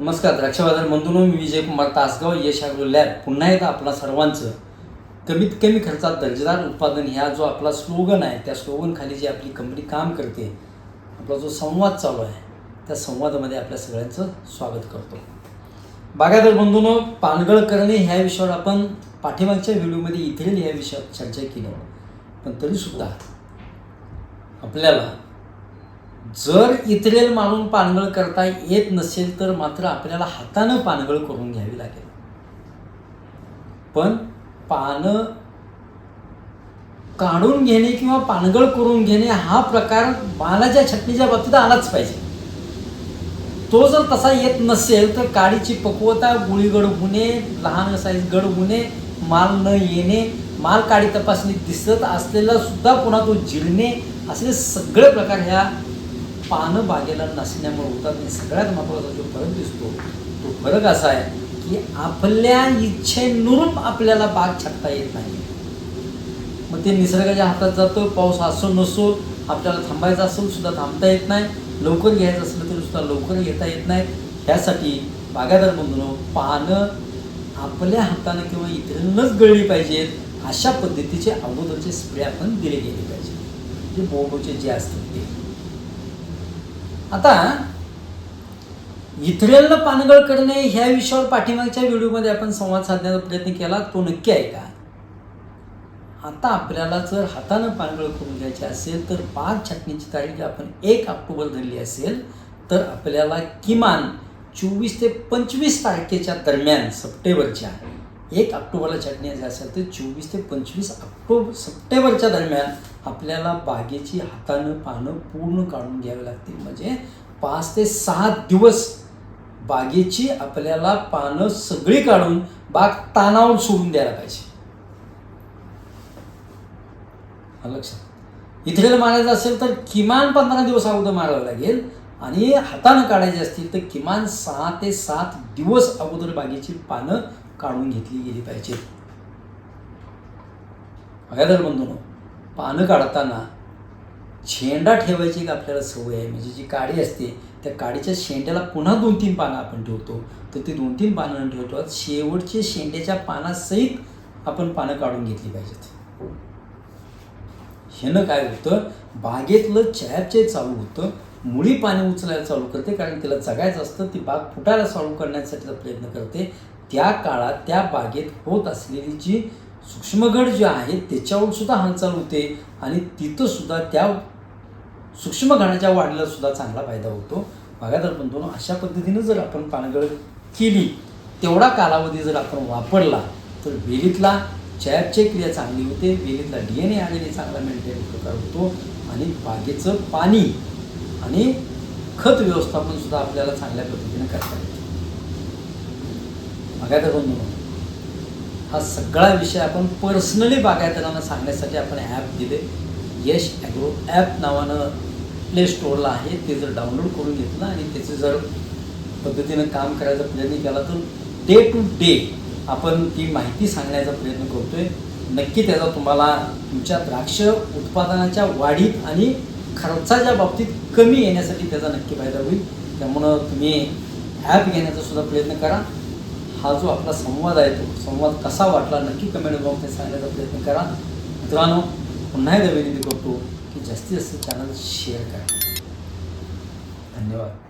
नमस्कार द्राक्षबाजार बंधूंनो मी विजय कुमार तासगाव यश ॲग्रो लॅब. पुन्हा एकदा आपला सर्वांचं कमीत कमी खर्चात दर्जेदार उत्पादन. ह्या जो आपला स्लोगन आहे त्या स्लोगनखाली जी आपली कंपनी काम करते आपला जो संवाद चालू आहे त्या संवादामध्ये आपल्या सगळ्यांचं स्वागत करतो. बागायदार बंधूनो पानगळ करणे ह्या विषयावर आपण पाठीमागच्या व्हिडिओमध्ये इथेल ह्या विषयावर चर्चा केली. पण तरीसुद्धा आपल्याला जर इतरेल मारून पानगळ करता येत नसेल तर मात्र आपल्याला हातानं पानगळ करून घ्यावी लागेल. पण पानं काढून घेणे किंवा पानगळ करून घेणे हा प्रकार बाणाच्या छटणीच्या बाबतीत आलाच पाहिजे. तो जर तसा येत नसेल तर काडीची पक्वता गुळीगड होणे लहान साईज गड होणे माल न येणे माल काडी तपासणीत दिसत असलेला सुद्धा पुन्हा तो जिरणे असले सगळे प्रकार ह्या पानं बागेला नसण्यामुळे होतात आणि सगळ्यात महत्त्वाचा जो फरक दिसतो तो फरक असा आहे की आपल्या इच्छेनुरूप आपल्याला बाग छाटता येत नाही. मग ते निसर्गाच्या हातात जातो पाऊस असो नसो आपल्याला थांबायचं असेल सुद्धा थांबता येत नाही लवकर घ्यायचं असलं तरी सुद्धा लवकर घेता येत नाही. ह्यासाठी बागायदार बंधून पानं आपल्या हातानं किंवा इतरांनाच गळली पाहिजेत अशा पद्धतीचे अगोदरचे स्प्रे आपण दिले गेले पाहिजे जे बोबोचे जे असतात ते. आता इथरेलनं पानगळ करणे ह्या विषयावर पाठीमागच्या व्हिडिओमध्ये आपण संवाद साधण्याचा प्रयत्न केला तो नक्की आहे का? आता आपल्याला जर हातानं पानगळ करून घ्यायची असेल तर पाच छाटणीची तारीख आपण एक ऑक्टोबर धरली असेल तर आपल्याला किमान चोवीस ते पंचवीस तारखेच्या दरम्यान सप्टेंबरच्या एक ऑक्टोबरला छाटणी जे असेल तर चोवीस ते पंचवीस ऑक्टोबर सप्टेंबरच्या दरम्यान आपल्याला बागेची हातानं पानं पूर्ण काढून घ्यावी लागतील. म्हणजे पाच ते सहा दिवस बागेची आपल्याला पानं सगळी काढून बाग तानावर सोडून द्यायला पाहिजे. लक्षात इथेला मारायचं असेल तर किमान पंधरा दिवस अगोदर मारावं लागेल. आणि हातानं काढायचे असतील तर किमान सहा ते सात दिवस अगोदर बागेची पानं काढून घेतली गेली पाहिजेत बघायला बंधून पानं काढताना शेंडा ठेवायची एक आपल्याला सवय आहे. म्हणजे जी काडी असते त्या काडीच्या शेंड्याला पुन्हा दोन तीन पानं आपण ठेवतो. तर ती दोन तीन पानं ठेवतो शेवटचे शेंड्याच्या पानासहित आपण पानं काढून घेतली पाहिजेत. ह्यानं काय होतं? बागेतलं चॅपचे चालू होतं. मुळी पाणी उचलायला चालू करते कारण तिला जगायचं असतं ती बाग फुटायला चालू करण्यासाठीचा प्रयत्न करते. त्या काळात त्या बागेत होत असलेली जी सूक्ष्मगड जे आहेत त्याच्यावर सुद्धा हालचाल होते आणि तिथं सुद्धा त्या सूक्ष्मघडाच्या वाढीला सुद्धा चांगला फायदा होतो. बागायदार बंधून अशा पद्धतीनं जर आपण पानगळ केली तेवढा कालावधी जर आपण वापरला तर वेलीतला चॅपची क्रिया चांगली होते वेलीतला डी एन ए आलेली चांगला मेंटेन प्रकार होतो आणि बागेचं पाणी आणि खत व्यवस्थापन सुद्धा आपल्याला चांगल्या पद्धतीने करता येतं. बागायदार बंधू हा सगळा विषय आपण पर्सनली बागायतदारांना सांगण्यासाठी आपण ॲप दिले. यश ॲग्रो ॲप नावानं प्ले स्टोअरला आहे. ते जर डाउनलोड करून घेतलं आणि त्याचं जर पद्धतीनं काम करायचा प्रयत्न केला तर डे टू डे आपण ती माहिती सांगण्याचा प्रयत्न करतोय. नक्की त्याचा तुम्हाला तुमच्या द्राक्ष उत्पादनाच्या वाढीत आणि खर्चाच्या बाबतीत कमी येण्यासाठी त्याचा नक्की फायदा होईल. त्यामुळं तुम्ही ॲप घेण्याचा सुद्धा प्रयत्न करा. हा जो आपला संवाद आहे तो संवाद कसा वाटला नक्की कमेंट बॉक्समध्ये सांगण्याचा प्रयत्न करा. मित्रांनो पुन्हा एकदा विनंती करतो की जास्तीत जास्त चॅनल शेअर करा. धन्यवाद.